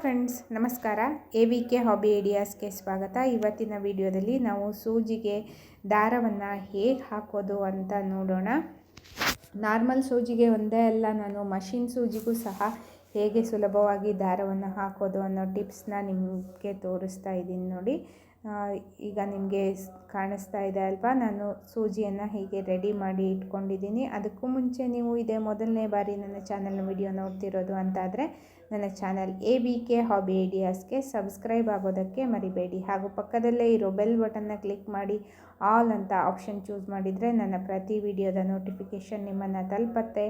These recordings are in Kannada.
ಫ್ರೆಂಡ್ಸ್ ನಮಸ್ಕಾರ. ಎ ವಿ ಕೆ ಹಾಬಿ ಐಡಿಯಾಸ್ಗೆ ಸ್ವಾಗತ. ಇವತ್ತಿನ ವಿಡಿಯೋದಲ್ಲಿ ನಾವು ಸೂಜಿಗೆ ದಾರವನ್ನು ಹೇಗೆ ಹಾಕೋದು ಅಂತ ನೋಡೋಣ. ನಾರ್ಮಲ್ ಸೂಜಿಗೆ ಒಂದೇ ಅಲ್ಲ, ನಾನು ಮಷಿನ್ ಸೂಜಿಗೂ ಸಹ ಹೇಗೆ ಸುಲಭವಾಗಿ ದಾರವನ್ನು ಹಾಕೋದು ಅನ್ನೋ ಟಿಪ್ಸ್ನ ನಿಮಗೆ ತೋರಿಸ್ತಾ ಇದ್ದೀನಿ ನೋಡಿ. ಈಗ ನಿಮಗೆ ಕಾಣಿಸ್ತಾ ಇದೆ ಅಲ್ವಾ? ನಾನು ಸೂಜಿಯನ್ನು ಹೀಗೆ ರೆಡಿ ಮಾಡಿ ಇಟ್ಕೊಂಡಿದ್ದೀನಿ. ಅದಕ್ಕೂ ಮುಂಚೆ ನೀವು ಇದೇ ಮೊದಲನೇ ಬಾರಿ ನನ್ನ ಚಾನಲ್ನ ವಿಡಿಯೋ ನೋಡ್ತಿರೋದು ಅಂತಾದರೆ, ನನ್ನ channel A B K hobby ಐಡಿಯಾಸ್ಗೆ subscribe ಆಗೋದಕ್ಕೆ ಮರಿಬೇಡಿ. ಹಾಗೂ ಪಕ್ಕದಲ್ಲೇ ಇರೋ ಬೆಲ್ ಬಟನ್ನ ಕ್ಲಿಕ್ ಮಾಡಿ, ಆಲ್ ಅಂತ ಆಪ್ಷನ್ ಚೂಸ್ ಮಾಡಿದರೆ ನನ್ನ ಪ್ರತಿ ವಿಡಿಯೋದ ನೋಟಿಫಿಕೇಷನ್ ನಿಮ್ಮನ್ನು ತಲುಪತ್ತೆ.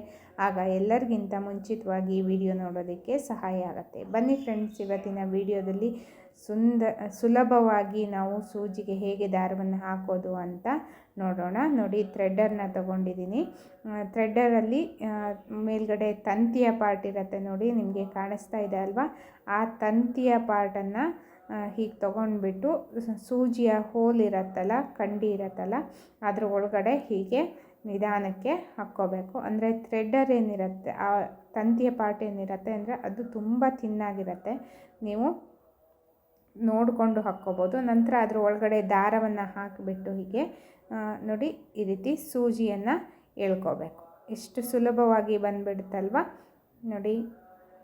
ಆಗ ಎಲ್ಲರಿಗಿಂತ ಮುಂಚಿತವಾಗಿ ವಿಡಿಯೋ ನೋಡೋದಕ್ಕೆ ಸಹಾಯ ಆಗುತ್ತೆ. ಬನ್ನಿ ಫ್ರೆಂಡ್ಸ್, ಇವತ್ತಿನ ವಿಡಿಯೋದಲ್ಲಿ ಸುಂದ, ಸುಲಭವಾಗಿ ನಾವು ಸೂಜಿಗೆ ಹೇಗೆ ದಾರವನ್ನು ಹಾಕೋದು ಅಂತ ನೋಡೋಣ. ನೋಡಿ ಥ್ರೆಡ್ಡರ್ನ ತಗೊಂಡಿದ್ದೀನಿ. ಥ್ರೆಡ್ಡರಲ್ಲಿ ಮೇಲ್ಗಡೆ ತಂತಿಯ ಪಾರ್ಟ್ ಇರುತ್ತೆ ನೋಡಿ, ನಿಮಗೆ ಕಾಣಿಸ್ತಾ ಇದೆ ಅಲ್ವಾ? ಆ ತಂತಿಯ ಪಾರ್ಟನ್ನು ಹೀಗೆ ತೊಗೊಂಡ್ಬಿಟ್ಟು ಸೂಜಿಯ ಹೋಲ್ ಇರತ್ತಲ್ಲ, ಕಂಡಿ ಇರತ್ತಲ್ಲ, ಅದ್ರ ಒಳಗಡೆ ಹೀಗೆ ನಿಧಾನಕ್ಕೆ ಹಾಕ್ಕೋಬೇಕು. ಅಂದರೆ ಥ್ರೆಡ್ಡರ್ ಏನಿರುತ್ತೆ, ಆ, ತಂತಿಯ ಪಾರ್ಟ್ ಏನಿರುತ್ತೆ ಅಂದರೆ ಅದು ತುಂಬ ತಿನ್ನಾಗಿರುತ್ತೆ ನೀವು ನೋಡಿಕೊಂಡು ಹಾಕ್ಕೋಬೋದು. ನಂತರ ಅದರ ಒಳಗಡೆ ದಾರವನ್ನು ಹಾಕಿಬಿಟ್ಟು ಹೀಗೆ ನೋಡಿ ಈ ರೀತಿ ಸೂಜಿಯನ್ನು ಎಳ್ಕೋಬೇಕು. ಎಷ್ಟು ಸುಲಭವಾಗಿ ಬಂದುಬಿಡುತ್ತಲ್ವ? ನೋಡಿ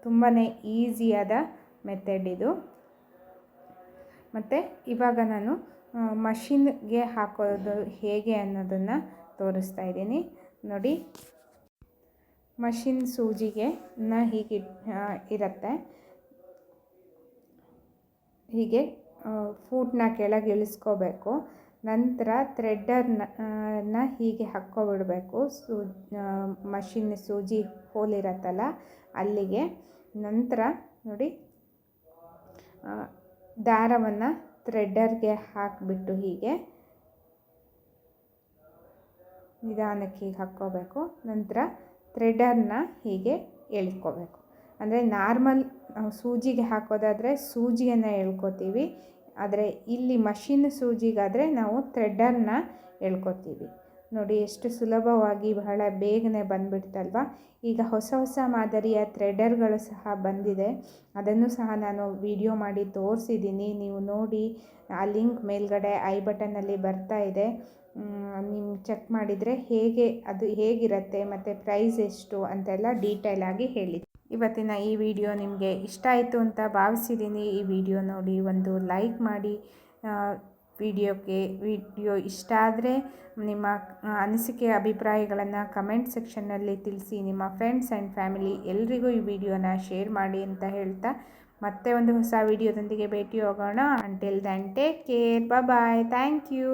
ತುಂಬಾ ಈಸಿಯಾದ ಮೆಥಡ್ ಇದು. ಮತ್ತು ಇವಾಗ ನಾನು ಮಷಿನ್ಗೆ ಹಾಕೋದು ಹೇಗೆ ಅನ್ನೋದನ್ನು ತೋರಿಸ್ತಾ ಇದ್ದೀನಿ. ನೋಡಿ, ಮಷಿನ್ ಸೂಜಿಗೆ ನ ಹೀಗೆ ಇರುತ್ತೆ. ಹೀಗೆ ಫೂಟ್ನ ಕೆಳಗೆ ಇಳಿಸ್ಕೋಬೇಕು. ನಂತರ ಥ್ರೆಡ್ಡರ್ನ ಹೀಗೆ ಹಾಕ್ಕೊಬಿಡಬೇಕು. ಸೂ ಮಷಿನ್ ಸೂಜಿ ಹೋಲ್ ಇರತ್ತಲ್ಲ ಅಲ್ಲಿಗೆ. ನಂತರ ನೋಡಿ ದಾರವನ್ನು ಥ್ರೆಡ್ಡರ್ಗೆ ಹಾಕಿಬಿಟ್ಟು ಹೀಗೆ ನಿಧಾನಕ್ಕೆ ಹೀಗೆ ಹಾಕ್ಕೋಬೇಕು. ನಂತರ ಥ್ರೆಡರ್ನ ಹೀಗೆ ಎಳ್ಕೋಬೇಕು. ಅಂದರೆ ನಾರ್ಮಲ್ ಸೂಜಿಗೆ ಹಾಕೋದಾದರೆ ಸೂಜಿಯನ್ನು ಎಳ್ಕೊತೀವಿ. ಆದರೆ ಇಲ್ಲಿ ಮಷಿನ್ ಸೂಜಿಗಾದರೆ ನಾವು ಥ್ರೆಡ್ಡರ್ನ ಎಳ್ಕೊತೀವಿ. ನೋಡಿ ಎಷ್ಟು ಸುಲಭವಾಗಿ ಬಹಳ ಬೇಗನೆ ಬಂದ್ಬಿಡ್ತಲ್ವ? ಈಗ ಹೊಸ ಹೊಸ ಮಾದರಿಯ ಥ್ರೆಡರ್ಗಳು ಸಹ ಬಂದಿದೆ. ಅದನ್ನು ಸಹ ನಾನು ವಿಡಿಯೋ ಮಾಡಿ ತೋರಿಸಿದ್ದೀನಿ. ನೀವು ನೋಡಿ, ಆ ಲಿಂಕ್ ಮೇಲ್ಗಡೆ ಐ ಬಟನ್ನಲ್ಲಿ ಬರ್ತಾ ಇದೆ. ನೀವು ಚೆಕ್ ಮಾಡಿದರೆ ಹೇಗೆ, ಅದು ಹೇಗಿರುತ್ತೆ, ಮತ್ತು ಪ್ರೈಸ್ ಎಷ್ಟು ಅಂತೆಲ್ಲ ಡೀಟೇಲ್ ಆಗಿ ಹೇಳಿ ಇವತ್ತಿನ ಈ ವಿಡಿಯೋ ನಿಮಗೆ ಇಷ್ಟ ಆಯಿತು ಅಂತ ಭಾವಿಸಿದ್ದೀನಿ. ಈ ವಿಡಿಯೋ ನೋಡಿ ಒಂದು ಲೈಕ್ ಮಾಡಿ. ವಿಡಿಯೋಕ್ಕೆ, ವಿಡಿಯೋ ಇಷ್ಟ ಆದರೆ ನಿಮ್ಮ ಅನಿಸಿಕೆ, ಅಭಿಪ್ರಾಯಗಳನ್ನು ಕಮೆಂಟ್ ಸೆಕ್ಷನ್ನಲ್ಲಿ ತಿಳಿಸಿ. ನಿಮ್ಮ ಫ್ರೆಂಡ್ಸ್ ಆ್ಯಂಡ್ ಫ್ಯಾಮಿಲಿ ಎಲ್ರಿಗೂ ಈ ವಿಡಿಯೋನ ಶೇರ್ ಮಾಡಿ ಅಂತ ಹೇಳ್ತಾ ಮತ್ತೆ ಒಂದು ಹೊಸ ವಿಡಿಯೋದೊಂದಿಗೆ ಭೇಟಿ ಹೋಗೋಣ until then take care bye thank you